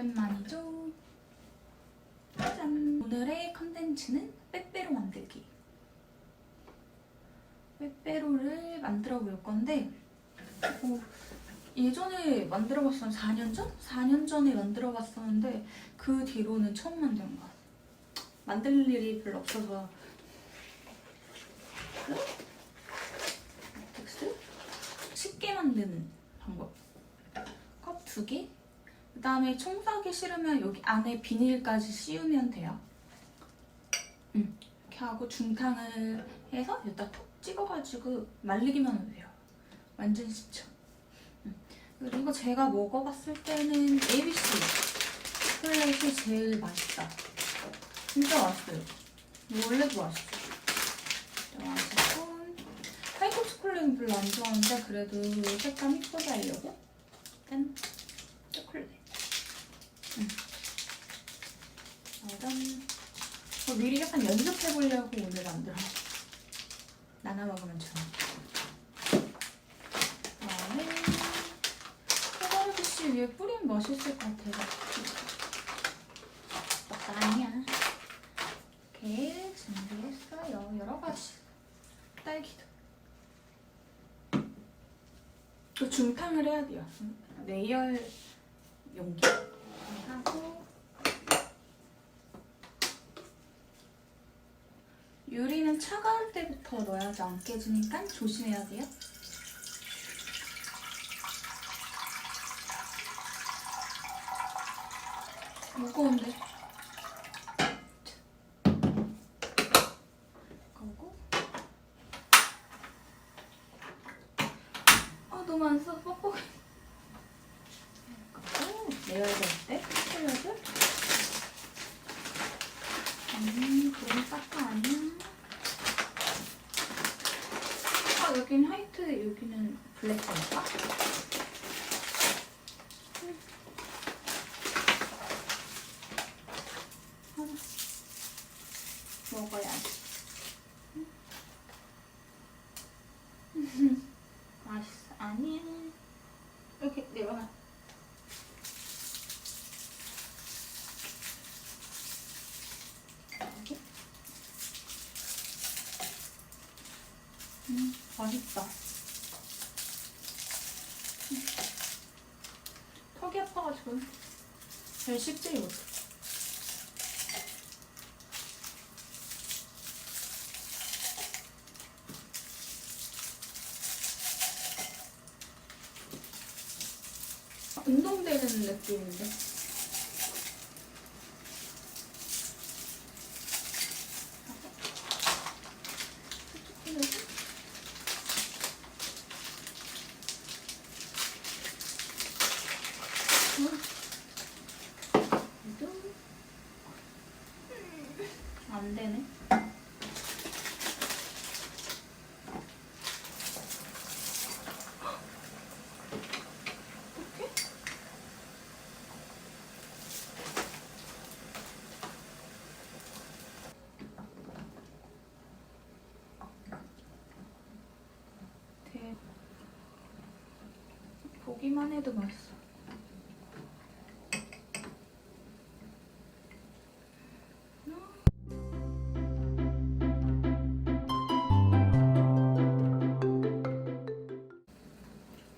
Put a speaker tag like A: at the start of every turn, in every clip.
A: 오랜만이죠. 짠! 오늘의 컨텐츠는 빼빼로 만들기. 빼빼로를 만들어 볼 건데 어, 예전에 만들어 봤었는 4년 전? 4년 전에 만들어 봤었는데 그 뒤로는 처음 만든 거야. 만들 일이 별로 없어서 텍스 쉽게 만드는 방법. 컵 두 개. 그 다음에 청소하기 싫으면 여기 안에 비닐까지 씌우면 돼요. 음, 이렇게 하고 중탕을 해서 여기다 톡 찍어가지고 말리기만 하면 돼요. 완전 쉽죠. 음. 그리고 제가 먹어봤을 때는 ABC 초콜릿이 제일 맛있다. 진짜 맛있어요. 원래도 맛있어. 맛있고 화이트 초콜릿은 별로 안 좋아하는데 그래도 색감 이쁘게 하려고 짠 초콜릿. 음. 짜잔. 어, 미리 약간 연습 해 보려고 오늘 만들어. 나눠 먹으면 좋아. 그다음에 소가루비씨 위에 뿌리면 멋있을 것 같아서. 오빠 아니야. 이렇게 준비했어요. 여러 가지. 딸기도. 또 중탕을 해야 돼요. 내열 용기 하고 유리는 때부터 넣어야지 안 깨지니까 조심해야 돼요. 무거운데. 그리고 아 너무 안 써. 뻑뻑해. 그리고 내열될 때 초콜릿을 음, 그럼 싹다 아니야. 아, 여긴 화이트, 여기는 블랙인가? 먹어야지. 맛있어. 아니야. 이렇게 내려놔. 여기. 음, 맛있다. 음. 아파가지고 잘 씹지 못해. 아, 운동되는 느낌인데. 초콜릿은 이도 안 되네. 어떡해? 대 보기만 해도 맛있어.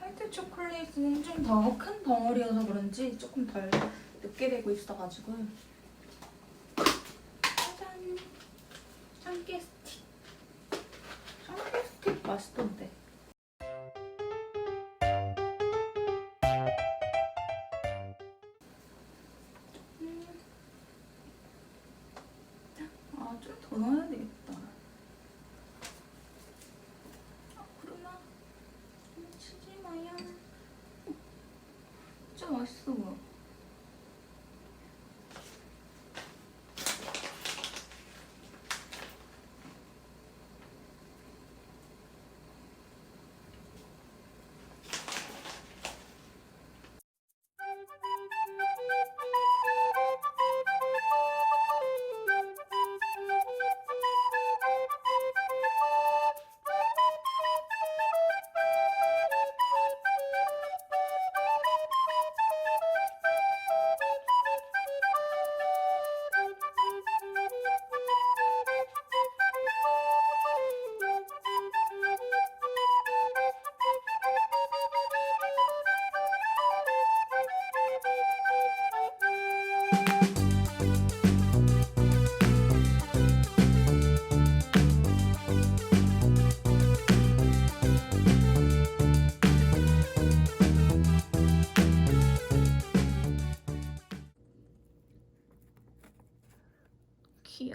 A: 화이트 초콜릿은 좀 더 큰 덩어리여서 그런지 조금 덜 늦게 되고 있어가지고 맛있어 보여.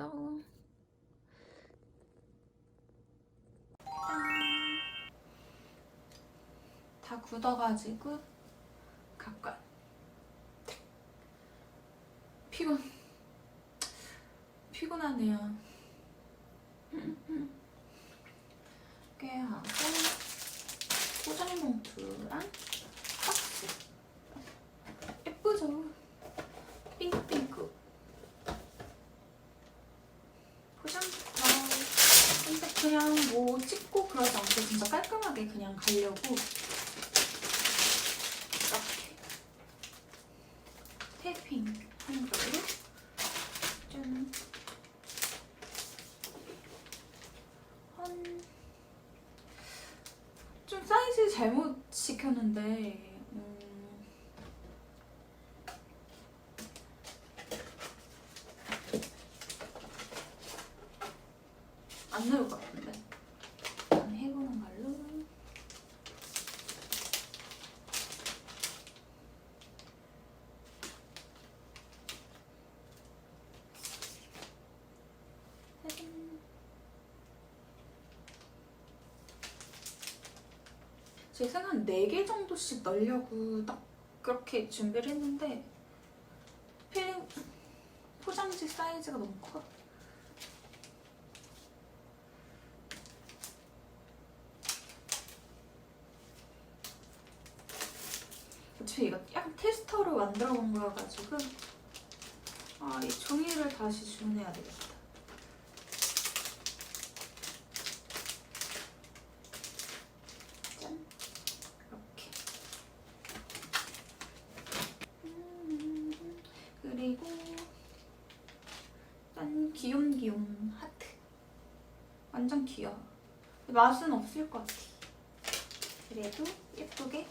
A: 귀여워. 짠. 다 굳어가지고 각관. 피곤. 피곤하네요. 꽤 하고 포장봉투랑 그냥 뭐 찍고 그러지 않고 진짜 깔끔하게 그냥 가려고 이렇게 테이핑 하는 거로 짠. 한... 좀 사이즈 잘못 시켰는데 음... 안 나올 것 같은데 일단 해보는 걸로 짜잔. 제 생각 한 4개 정도씩 넣으려고 딱 그렇게 준비를 했는데 필 포장지 사이즈가 너무 커. 어차피 이거 약간 테스터로 만들어 본 거여가지고 아 이 종이를 다시 주문해야 되겠다. 짠 이렇게 음, 그리고 짠 귀염귀염 하트 완전 귀여워 맛은 없을 것 같아 그래도 예쁘게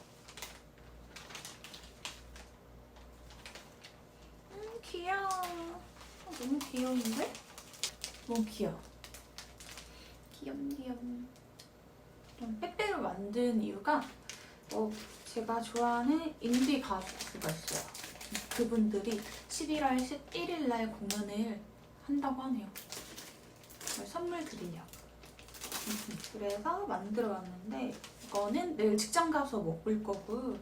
A: 음 귀여워 어, 너무 귀여운데? 너무 귀여워 귀염귀염 좀 빼빼로 만든 이유가 어, 제가 좋아하는 인디 가수가 있어요. 그분들이 11월 11일 날 공연을 한다고 하네요. 선물 드리려고. 그래서 만들어 왔는데 이거는 내일 직장 가서 먹을 거고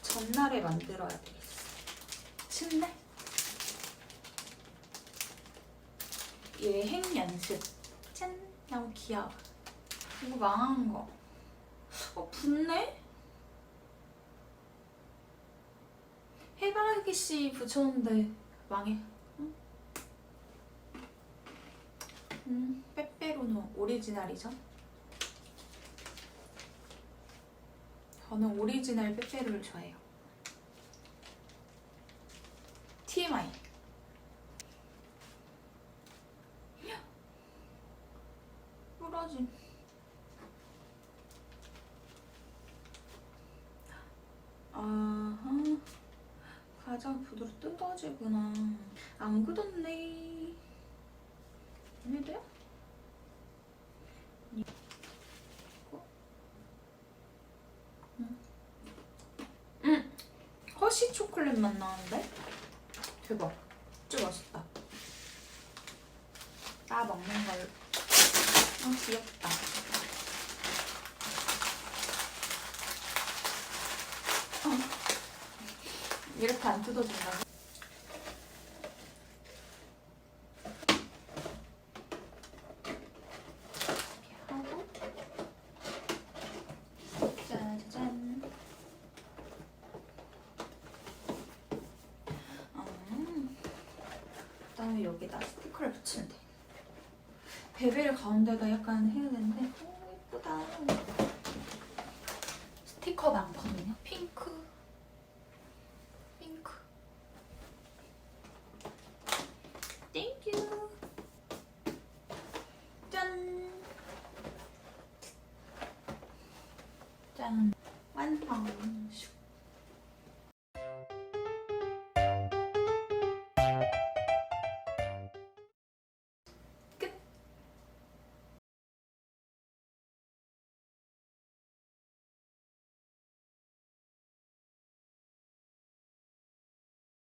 A: 전날에 만들어야 되겠어. 칠래? 예행 연습. 짠! 너무 귀여워. 이거 망한 거. 어, 붙네? 해바라기 씨 붙였는데 망해. 음, 빼빼로는 오리지널이죠. 저는 오리지널 빼빼로를 좋아해요. TMI. 부러진. 아하 과자 부드러 뜯어지구나 안 굳었네 얘네도요? 이거? 응. 응 허쉬 초콜릿 맛 나는데? 대박. 진짜 맛있다. 나 먹는 걸로 아 귀엽다. 이렇게 안 뜯어진다고? 베베를 가운데다 약간 해야 되는데 오 예쁘다. 스티커 많거든요? 핑크. 핑크. 땡큐 짠. 짠. 완성. 슉